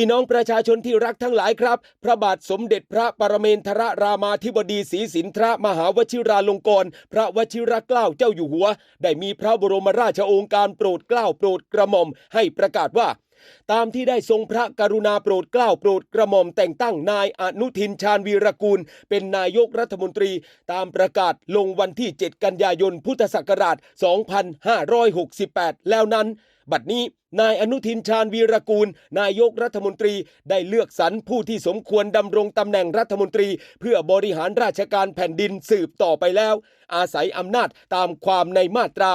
พี่น้องประชาชนที่รักทั้งหลายครับ พระบาทสมเด็จพระปรเมนทรรามาธิบดีศรีสินทรมหาวชิราลงกรณ์พระวชิรเกล้าเจ้าอยู่หัว ได้มีพระบรมราชโองการโปรดเกล้าโปรดกระหม่อมให้ประกาศว่าตามที่ได้ทรงพระกรุณาโปรดเกล้าโปรดกระหม่อมแต่งตั้งนายอนุทินชาญวีรกูล เป็นนายกรัฐมนตรี ตามประกาศลงวันที่ 7 กันยายนพุทธศักราช 2568 แล้วนั้น บัดนี้นายอนุทินชาญวีรกูล นายกรัฐมนตรีได้เลือกสรรผู้ที่สมควรดำรงตำแหน่งรัฐมนตรี เพื่อบริหารราชการแผ่นดินสืบต่อไปแล้ว อาศัยอำนาจตามความในมาตรา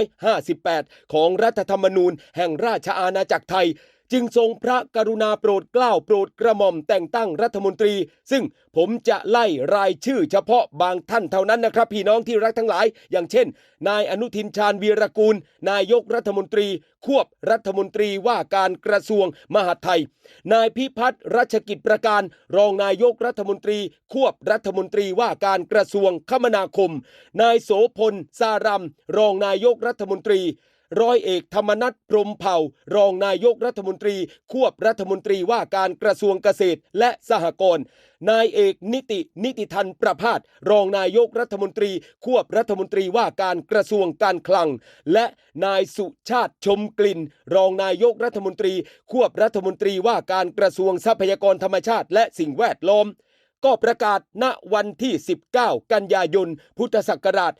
158 ของรัฐธรรมนูญแห่งราชอาณาจักรไทย จึงทรงพระกรุณาโปรดเกล้าโปรดกระหม่อมแต่งตั้งรัฐมนตรี ซึ่งผมจะไล่รายชื่อเฉพาะบางท่านเท่านั้นนะครับ พี่น้องที่รักทั้งหลาย อย่างเช่น นายอนุทินชาญวีรกูล นายกรัฐมนตรี ควบรัฐมนตรีว่าการกระทรวงมหาดไทย นายพิพัฒน์รัชกิจประการ รองนายกรัฐมนตรี ควบรัฐมนตรีว่าการกระทรวงคมนาคม นายโสพลสารัมรองนายกรัฐมนตรี ร้อยเอกธรรมนัฐพรมเผ่า รองนายกรัฐมนตรี ควบรัฐมนตรีว่าการกระทรวงเกษตรและสหกรณ์นายเอกนิตินิติทันประพาสรองนายกรัฐมนตรี ควบรัฐมนตรีว่าการกระทรวงการคลัง และนายสุชาติชมกลิ่น รองนายกรัฐมนตรี ควบรัฐมนตรีว่าการกระทรวงทรัพยากรธรรมชาติ และสิ่งแวดล้อม ก็ประกาศณวันที่ 19 กันยายน พุทธศักราช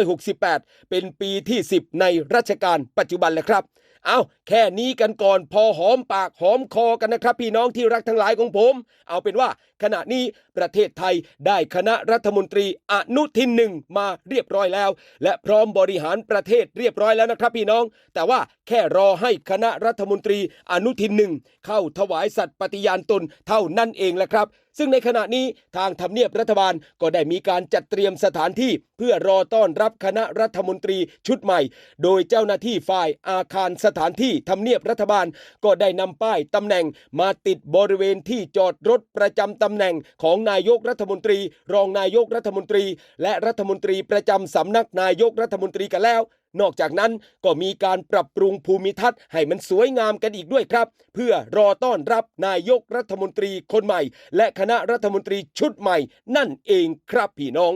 2568 เป็นปีที่ 10 ในรัชกาลปัจจุบันแล้วครับ เอาแค่นี้กันก่อนพอหอมปากหอมคอกันนะครับ พี่น้องที่รักทั้งหลายของผม เอาเป็นว่าขณะนี้ประเทศไทยได้คณะรัฐมนตรีอนุทินหนึ่งมาเรียบร้อยแล้ว และพร้อมบริหารประเทศเรียบร้อยแล้วนะครับพี่น้อง แต่ว่าแค่รอให้คณะรัฐมนตรีอนุทินหนึ่งเข้าถวายสัตย์ปฏิญาณตนเท่านั้นเองแหละครับ ซึ่งในขณะนี้ทางทำเนียบรัฐบาลก็ได้มีการจัดเตรียมสถานที่เพื่อรอต้อนรับคณะรัฐมนตรีชุดใหม่ โดยเจ้าหน้าที่ฝ่ายอาคารสถานที่ทำเนียบรัฐบาลก็ได้นำป้ายตำแหน่งมาติดบริเวณที่จอดรถประจำตำแหน่งของนายกรัฐมนตรี รองนายกรัฐมนตรี และรัฐมนตรีประจำสำนักนายกรัฐมนตรีกันแล้ว นอกจากนั้นก็มีการปรับปรุงภูมิทัศน์ให้มันสวยงามกันอีกด้วยครับ เพื่อรอต้อนรับนายกรัฐมนตรีคนใหม่ และคณะรัฐมนตรีชุดใหม่นั่นเองครับพี่น้อง